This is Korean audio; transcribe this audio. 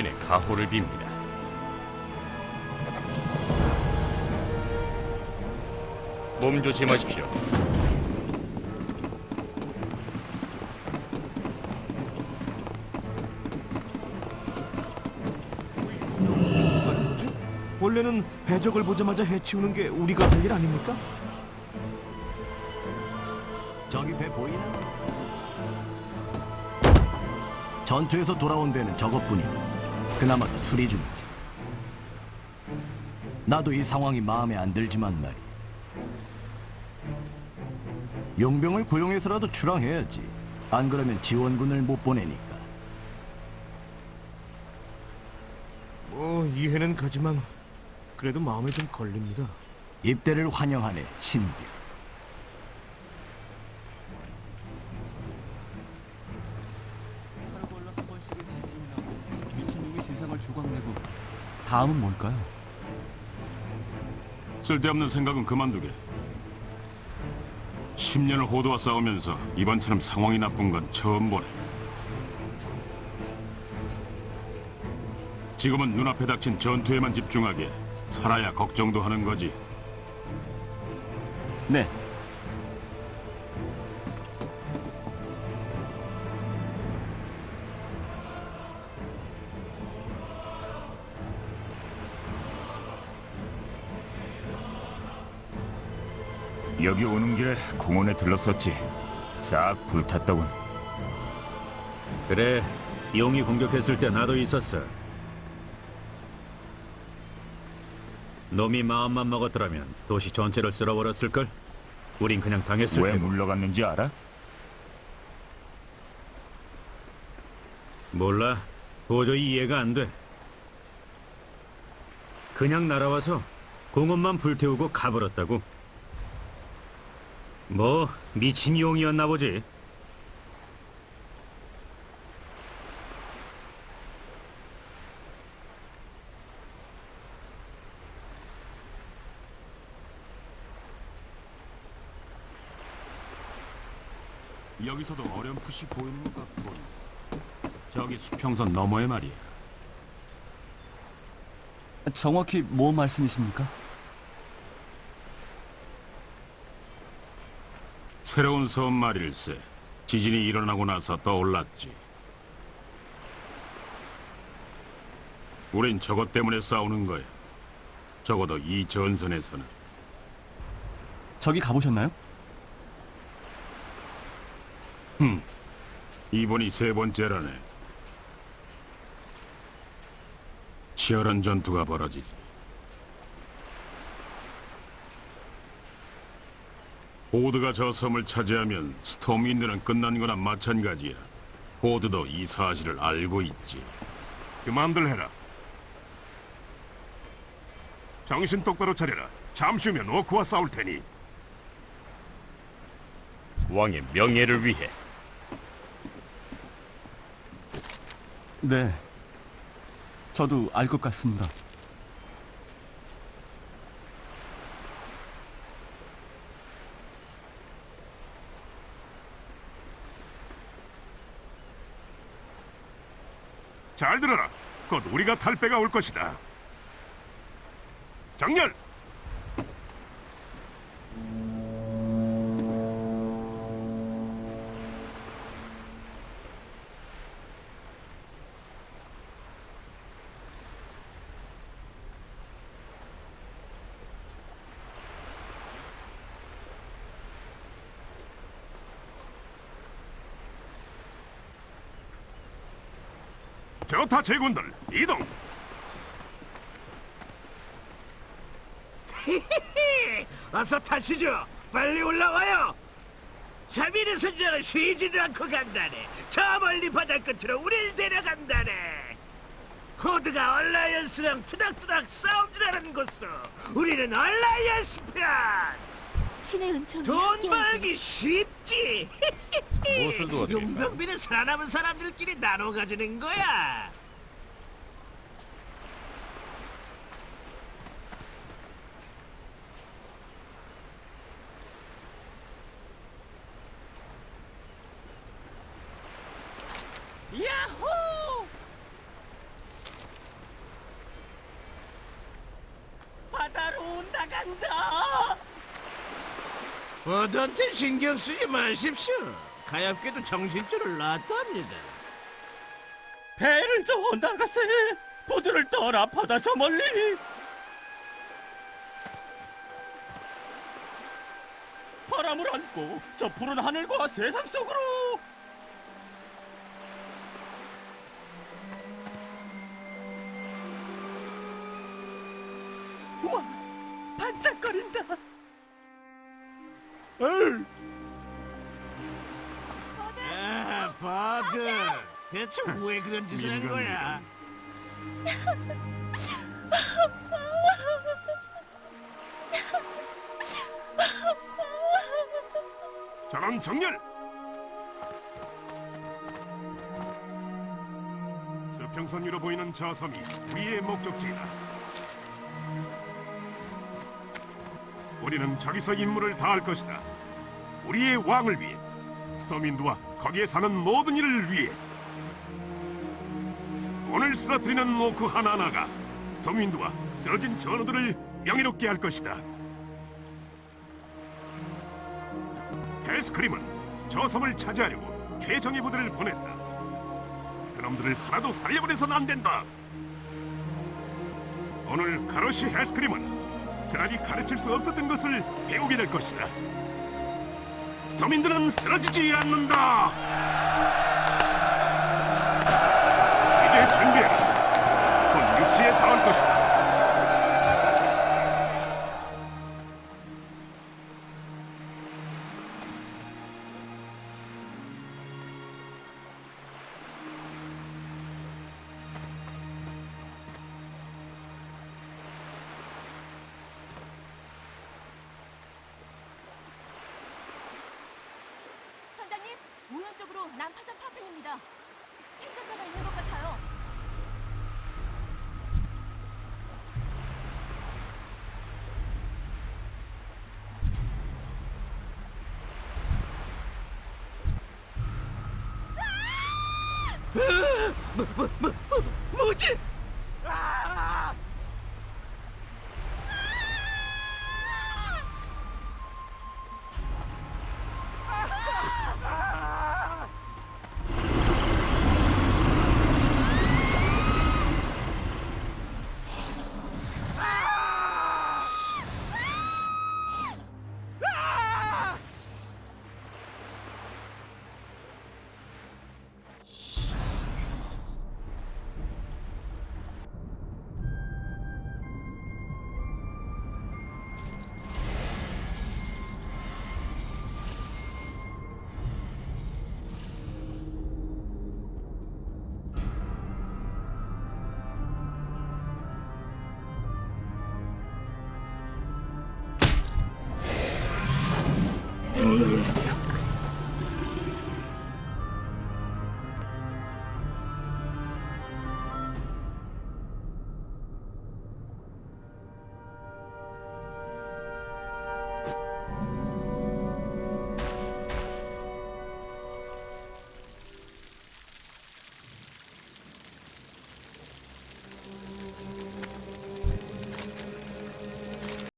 신의 가호를 빕니다. 몸 조심하십시오. 원래는 해적을 보자마자 해치우는 게 우리가 할 일 아닙니까? 저기 배 보이나? 전투에서 돌아온 배는 저것뿐이니 그나마도 수리 중이지. 나도 이 상황이 마음에 안 들지만 말이. 용병을 고용해서라도 출항해야지. 안 그러면 지원군을 못 보내니까. 뭐 이해는 가지만 그래도 마음에 좀 걸립니다. 입대를 환영하네 신병. 다음은 뭘까요? 쓸데없는 생각은 그만두게. 10년을 호두와 싸우면서 이번처럼 상황이 나쁜 건 처음 보네. 지금은 눈앞에 닥친 전투에만 집중하게 살아야 걱정도 하는 거지. 네. 여기 오는 길에 공원에 들렀었지. 싹 불탔더군. 그래, 용이 공격했을 때 나도 있었어. 놈이 마음만 먹었더라면 도시 전체를 쓸어버렸을걸? 우린 그냥 당했을 왜 테고. 물러갔는지 알아? 몰라. 도저히 이해가 안 돼. 그냥 날아와서 공원만 불태우고 가버렸다고. 뭐 미친 용이었나 보지. 여기서도 어렴풋이 보이는 것 같군. 저기 수평선 너머의 말이야. 정확히 뭐 말씀이십니까? 새로운 섬 말일세. 지진이 일어나고 나서 떠올랐지. 우린 저것 때문에 싸우는 거야. 적어도 이 전선에서는. 저기 가보셨나요? 이번이 세 번째라네. 치열한 전투가 벌어지지. 호드가 저 섬을 차지하면 스톰윈드는 끝난 거나 마찬가지야. 호드도 이 사실을 알고 있지. 그만들 해라. 정신 똑바로 차려라. 잠시 후면 오크와 싸울 테니. 왕의 명예를 위해 네. 저도 알 것 같습니다. 잘 들어라. 곧 우리가 탈 배가 올 것이다. 정렬! 저타 제군들 이동! 어서 타시죠. 빨리 올라와요. 3일의 선장은 쉬지도 않고 간다네. 저 멀리 바다 끝으로 우릴 데려간다네. 호드가 얼라이언스랑 투닥투닥 싸움질하는 곳으로 우리는 얼라이언스 편. 신의 은총이 돈 벌기 쉽지. 무엇을 도와드 용병비는 살아남은 사람들끼리 나눠 가지는 거야. 야호! 바다로 나간다. 어던테 신경 쓰지 마십시오. 가엾게도 정신줄을 놨답니다. 배를 저어 나가세. 부두를 떠라 바다 저 멀리. 바람을 안고 저 푸른 하늘과 세상 속으로. 우와, 반짝거린다. 에이. 아, 바드. 대체 왜 그런 짓을 한 거야? 전원 정렬. 서평선 위로 보이는 저 섬이 우리의 목적지이다. 우리는 저기서 임무를 다할 것이다. 우리의 왕을 위해, 스토민드와 거기에 사는 모든 이를 위해. 오늘 쓰러뜨리는 모크 하나하나가 스토민드와 쓰러진 전우들을 명예롭게 할 것이다. 헬스크림은 저 섬을 차지하려고 최정예 부대를 보냈다. 그놈들을 하나도 살려보내선 안 된다. 오늘 카로시 헬스크림은 스랍이 가르칠 수 없었던 것을 배우게 될 것이다. 스토민들은 쓰러지지 않는다. 우연적으로 난파선 파편입니다. 생존자가 있는 것 같아요. 뭐지? Yeah.